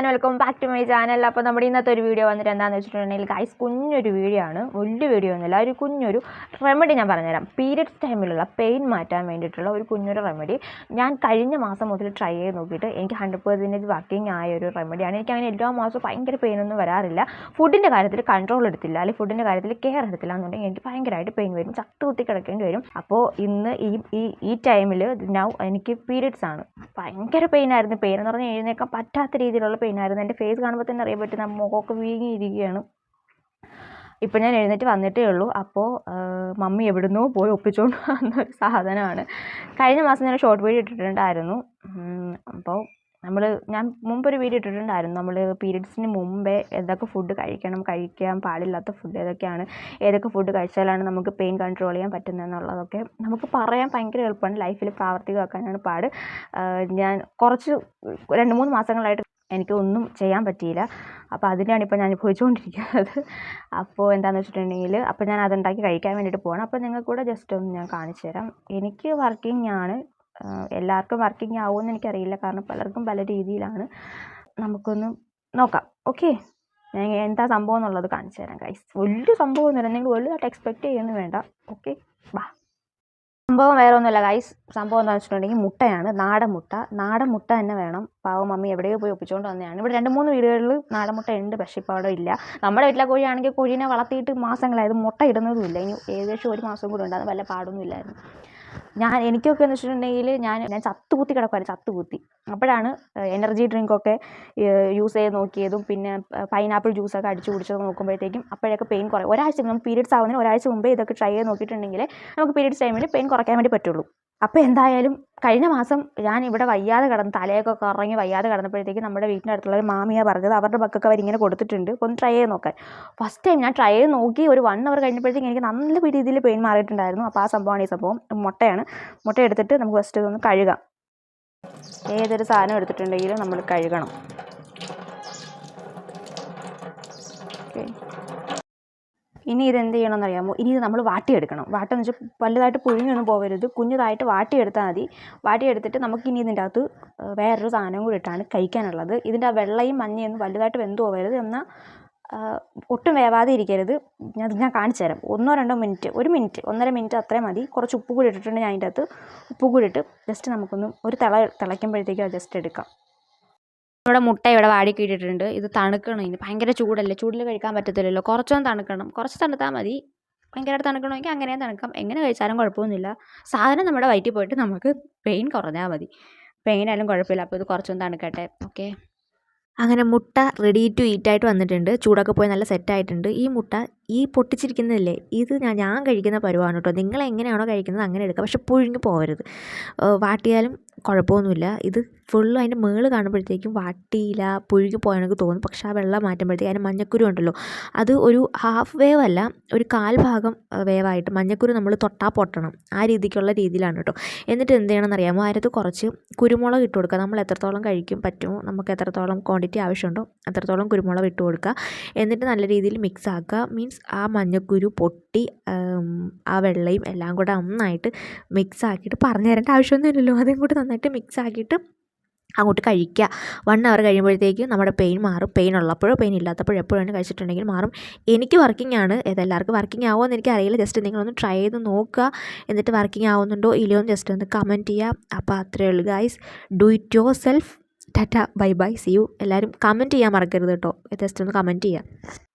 And welcome back to my channel അപ്പോൾ നമ്മുടെ ഇന്നത്തെ ഒരു വീഡിയോ വന്നിട്ട് എന്താണെന്ന് വെച്ചിട്ടുണ്ടെങ്കിൽ ഗൈസ് കുഞ്ഞൊരു വീഡിയോ ആണ്. വലിയ വീഡിയോ ഒന്നുമില്ല. ഒരു കുഞ്ഞൊരു റെമഡി ഞാൻ പറഞ്ഞുതരാം. പീരിയഡ്സ് ടൈമിലുള്ള പെയിൻ മാറ്റാൻ വേണ്ടിയിട്ടുള്ള ഒരു കുഞ്ഞൊരു റെമഡി ഞാൻ കഴിഞ്ഞ മാസം മുതൽ ട്രൈ ചെയ്ത് നോക്കിയിട്ട് എനിക്ക് ഹൺഡ്രഡ് പെർസെന്റേജ് വർക്കിംഗ് ആയ ഒരു റെമഡിയാണ് എനിക്ക് അങ്ങനെ എല്ലാ മാസവും ഭയങ്കര പെയിനൊന്നും വരാറില്ല. ഫുഡിന്റെ കാര്യത്തിൽ കൺട്രോൾ എടുത്തില്ല. അല്ലെങ്കിൽ ഫുഡിന്റെ കാര്യത്തിൽ കെയർ എടുത്തില്ല എന്നുണ്ടെങ്കിൽ എനിക്ക് ഭയങ്കരമായിട്ട് പെയിൻ വരും. ചത്തു കുത്തി കിടക്കേണ്ടി വരും. അപ്പോൾ ഇന്ന് ഈ ഈ ടൈമിൽ നൗ എനിക്ക് പീരിയഡ്സ് ആണ്. ഭയങ്കര പെയിൻ ആയിരുന്നു. പെയിൻ എന്ന് പറഞ്ഞാൽ എഴുന്നേക്കാൻ പറ്റാത്ത രീതിയിലുള്ള പെയിൻ ആയിരുന്നു. എന്റെ ഫേസ് കാണുമ്പോൾ തന്നെ അറിയാൻ പറ്റും. നമ്മുടെ മുഖമൊക്കെ വീങ്ങിയിരിക്കുകയാണ്. ഇപ്പം ഞാൻ എഴുന്നേറ്റ് വന്നിട്ടേ ഉള്ളൂ. അപ്പോൾ മമ്മി എവിടുന്നോ പോയി ഒപ്പിച്ചുകൊണ്ട് വന്നൊരു സാധനമാണ്. കഴിഞ്ഞ മാസം ഞാൻ ഷോർട്ട് വീഡിയോ ഇട്ടിട്ടുണ്ടായിരുന്നു. അപ്പോൾ നമ്മൾ ഞാൻ മുമ്പൊരു വീഡിയോ ഇട്ടിട്ടുണ്ടായിരുന്നു. നമ്മൾ പീരീഡ്സിന് മുമ്പേ ഏതൊക്കെ ഫുഡ് കഴിക്കണം കഴിക്കാൻ പാടില്ലാത്ത ഫുഡ് ഏതൊക്കെയാണ് ഏതൊക്കെ ഫുഡ് കഴിച്ചാലാണ് നമുക്ക് പെയിൻ കൺട്രോൾ ചെയ്യാൻ പറ്റുന്നതെന്നുള്ളതൊക്കെ നമുക്ക് പറയാൻ ഭയങ്കര എളുപ്പമാണ്. ലൈഫിൽ പ്രാവർത്തികമാക്കാനാണ് പാട്. ഞാൻ കുറച്ച് രണ്ട് മൂന്ന് മാസങ്ങളായിട്ട് എനിക്ക് ഒന്നും ചെയ്യാൻ പറ്റിയില്ല. അപ്പോൾ അതിനാണ് ഇപ്പോൾ ഞാൻ അനുഭവിച്ചുകൊണ്ടിരിക്കുന്നത്. അപ്പോൾ എന്താണെന്ന് വെച്ചിട്ടുണ്ടെങ്കിൽ അപ്പോൾ ഞാൻ അതുണ്ടാക്കി കഴിക്കാൻ വേണ്ടിയിട്ട് പോകണം അപ്പോൾ നിങ്ങൾക്ക് കൂടെ ജസ്റ്റ് ഒന്ന് ഞാൻ കാണിച്ചു തരാം എനിക്ക് വർക്കിംഗ് ആണ് എല്ലാവർക്കും വർക്കിംഗ് ആവുമെന്ന് എനിക്കറിയില്ല. കാരണം പലർക്കും പല രീതിയിലാണ്. നമുക്കൊന്ന് നോക്കാം. ഓക്കെ. ഞാൻ എന്താ സംഭവം എന്നുള്ളത് കാണിച്ചു തരാം ഗൈസ് വലിയ സംഭവമൊന്നുമില്ല. നിങ്ങൾ വലുതായിട്ട് എക്സ്പെക്റ്റ് ചെയ്യുന്നു വേണ്ട. ഓക്കെ. ബാ. സംഭവം വേറെ ഒന്നുമില്ല ഗൈസ് സംഭവം എന്താണെന്ന് വെച്ചിട്ടുണ്ടെങ്കിൽ മുട്ടയാണ്. നാടൻ മുട്ട. നാടൻ മുട്ട തന്നെ വേണം. പാവം മമ്മി എവിടെയോ പോയി ഒപ്പിച്ചുകൊണ്ട് വന്നതാണ്. ഇവിടെ രണ്ട് മൂന്ന് വീടുകളിൽ നാടൻ മുട്ട ഉണ്ട് പക്ഷേ ഇപ്പോൾ അവിടെ ഇല്ല. നമ്മുടെ വീട്ടിലെ കോഴിയാണെങ്കിൽ കോഴീനെ വളർത്തിയിട്ട് മാസങ്ങളായത് മുട്ട ഇടുന്നതും ഇല്ല ഇനി ഏകദേശം ഒരു മാസം കൂടെ ഉണ്ടാകും വല്ല പാടൊന്നും ഇല്ലായിരുന്നു. ഞാൻ എനിക്കൊക്കെ എന്ന് വെച്ചിട്ടുണ്ടെങ്കിൽ ഞാൻ ഞാൻ ചത്തുകുത്തി കിടക്കുമായിരുന്നു ചത്തുകുത്തി. അപ്പോഴാണ് എനർജി ഡ്രിങ്കൊക്കെ യൂസ് ചെയ്ത് നോക്കിയതും പിന്നെ പൈനാപ്പിൾ ജ്യൂസൊക്കെ അടിച്ച് കുടിച്ചത് നോക്കുമ്പോഴത്തേക്കും അപ്പോഴൊക്കെ പെയിൻ കുറയും. ഒരാഴ്ച നമുക്ക് പീരീഡ്സ് ആവുന്നതിന് ഒരാഴ്ച മുമ്പേ ഇതൊക്കെ ട്രൈ ചെയ്ത് നോക്കിയിട്ടുണ്ടെങ്കിൽ നമുക്ക് പീരീഡ്സ് ടൈമിൽ പെയിൻ കുറയ്ക്കാൻ വേണ്ടി പറ്റുള്ളൂ. അപ്പോൾ എന്തായാലും കഴിഞ്ഞ മാസം ഞാൻ ഇവിടെ വയ്യാതെ കിടന്ന് തലയൊക്കെ കറങ്ങി വയ്യാതെ കിടന്നപ്പോഴത്തേക്ക് നമ്മുടെ വീട്ടിന്റെ അടുത്തുള്ള ഒരു മാമിയാണ് പറഞ്ഞത് അവരുടെ ബക്കൊക്കെ അവരിങ്ങനെ കൊടുത്തിട്ടുണ്ട്. ഒന്ന് ട്രൈ ചെയ്ത് നോക്കാൻ. ഫസ്റ്റ് ടൈം ഞാൻ ട്രൈ ചെയ്ത് നോക്കി ഒരു വൺ അവർ കഴിഞ്ഞപ്പോഴത്തേക്ക് എനിക്ക് നല്ല രീതിയിൽ പെയിൻ മാറിയിട്ടുണ്ടായിരുന്നു. അപ്പോൾ ആ സംഭവമാണ് ഈ സംഭവം. മുട്ടയാണ്. മുട്ട എടുത്തിട്ട് നമുക്ക് ഫസ്റ്റ് ഒന്ന് കഴുകാം. ഏതൊരു സാധനം എടുത്തിട്ടുണ്ടെങ്കിലും നമ്മൾ കഴുകണം. ഓക്കെ ഇനി ഇത് എന്ത് ചെയ്യണമെന്ന് അറിയാമോ ഇനി ഇത് നമ്മൾ വാട്ടിയെടുക്കണം. വാട്ടെന്ന് വെച്ചാൽ വലുതായിട്ട് പുഴുങ്ങിയൊന്നും പോകരുത് കുഞ്ഞതായിട്ട് വാട്ടിയെടുത്താൽ മതി. വാട്ടിയെടുത്തിട്ട് നമുക്ക് ഇനി ഇതിന്റെ അകത്ത് വേറൊരു സാധനം കൂടി ഇട്ടാണ് കഴിക്കാനുള്ളത്. ഇതിന്റെ ആ വെള്ളയും മഞ്ഞയൊന്നും വലുതായിട്ട് വെന്ത് പോകരുത് എന്നാൽ ഒട്ടും വേവാതെ ഇരിക്കരുത്. ഞാൻ ഞാൻ കാണിച്ചു തരാം. ഒന്നോ രണ്ടോ മിനിറ്റ് ഒരു മിനിറ്റ് ഒന്നര മിനിറ്റ് അത്രയും മതി. കുറച്ച് ഉപ്പ് കൂടി ഇട്ടിട്ടുണ്ട് ഞാൻ അതിന്റെ അകത്ത്. ഉപ്പ് കൂടി ഇട്ട് ജസ്റ്റ് നമുക്കൊന്ന് ഒരു തിള തിളയ്ക്കുമ്പോഴത്തേക്കും അത് ജസ്റ്റ് എടുക്കാം. ഇവിടെ മുട്ട ഇവിടെ വാടി കിട്ടിയിട്ടുണ്ട് ഇത് തണുക്കണം. ഇനി ഭയങ്കര ചൂടല്ലേ? ചൂടിൽ കഴിക്കാൻ പറ്റത്തില്ലല്ലോ. കുറച്ചൊന്നും തണുക്കണം. കുറച്ച് തണുത്താൽ മതി. ഭയങ്കരമായിട്ട് തണുക്കണമെങ്കിൽ അങ്ങനെയും തണുക്കാം. എങ്ങനെ കഴിച്ചാലും കുഴപ്പമൊന്നുമില്ല. സാധനം നമ്മുടെ വയറ്റിൽ പോയിട്ട് നമുക്ക് പെയിൻ കുറഞ്ഞാൽ മതി. പെയിൻ ആയാലും കുഴപ്പമില്ല. അപ്പോൾ ഇത് കുറച്ചൊന്ന് തണുക്കട്ടെ. ഓക്കെ. അങ്ങനെ മുട്ട റെഡി ടു ഈറ്റായിട്ട് വന്നിട്ടുണ്ട്. ചൂടൊക്കെ പോയി നല്ല സെറ്റായിട്ടുണ്ട് ഈ മുട്ട ഈ പൊട്ടിച്ചിരിക്കുന്നതല്ലേ? ഇത് ഞാൻ ഞാൻ കഴിക്കുന്ന പരുവാണ് കേട്ടോ. നിങ്ങൾ എങ്ങനെയാണോ കഴിക്കുന്നത് അങ്ങനെ എടുക്കുക പക്ഷെ പുഴുങ്ങി പോകരുത് വാട്ടിയാലും കുഴപ്പമൊന്നുമില്ല. ഇത് ഫുള്ള് അതിന്റെ മേൾ കാണുമ്പോഴത്തേക്കും വാട്ടിയില്ല പുഴുങ്ങി പോയെന്നൊക്കെ തോന്നും പക്ഷെ ആ വെള്ളം മാറ്റുമ്പോഴത്തേക്കും അതിന് മഞ്ഞക്കുരു ഉണ്ടല്ലോ. അത് ഒരു ഹാഫ് വേവ് അല്ല ഒരു കാൽ ഭാഗം വേവായിട്ട് മഞ്ഞക്കുരു നമ്മൾ തൊട്ടാ പൊട്ടണം. ആ രീതിക്കുള്ള രീതിയിലാണ് കേട്ടോ. എന്നിട്ട് എന്ത് ചെയ്യണമെന്ന് അറിയാമോ? അതിനകത്ത് കുറച്ച് കുരുമുളക് ഇട്ട് കൊടുക്കുക. നമ്മൾ എത്രത്തോളം കഴിക്കും പറ്റുമോ? നമുക്ക് എത്രത്തോളം ക്വാണ്ടിറ്റി ആവശ്യമുണ്ടോ? അത്രത്തോളം കുരുമുളക് ഇട്ട് കൊടുക്കുക. എന്നിട്ട് നല്ല രീതിയിൽ മിക്സ് ആക്കുക. മീൻസ് ആ മഞ്ഞക്കുരു പൊട്ടി ആ വെള്ളയും എല്ലാം കൂടെ നന്നായിട്ട് മിക്സ് ആക്കിയിട്ട് പറഞ്ഞു തരേണ്ട ആവശ്യമൊന്നുമില്ലല്ലോ. അതും കൂടി നന്നായിട്ട് മിക്സ് ആക്കിയിട്ട് അങ്ങോട്ട് കഴിക്കുക. വൺ അവർ കഴിയുമ്പോഴത്തേക്കും നമ്മുടെ പെയിൻ മാറും. പെയിൻ ഉള്ളപ്പോഴോ പെയിൻ ഇല്ലാത്തപ്പോഴോ എപ്പോഴാണ് കഴിച്ചിട്ടുണ്ടെങ്കിൽ മാറും. എനിക്ക് വർക്കിംഗ് ആണ്. ഇതെല്ലാവർക്കും വർക്കിംഗ് ആവുമോ എന്ന് എനിക്കറിയില്ല. ജസ്റ്റ് നിങ്ങളൊന്ന് ട്രൈ ചെയ്ത് നോക്കുക. എന്നിട്ട് വർക്കിംഗ് ആവുന്നുണ്ടോ ഇല്ലയോ എന്ന് ജസ്റ്റ് ഒന്ന് കമന്റ് ചെയ്യുക. അപ്പോൾ അത്രയേ ഉള്ളൂ guys do it yourself tata bye bye see you എല്ലാവരും കമന്റ് ചെയ്യാൻ മറക്കരുത് കേട്ടോ. ജസ്റ്റ് ഒന്ന് കമന്റ് ചെയ്യുക.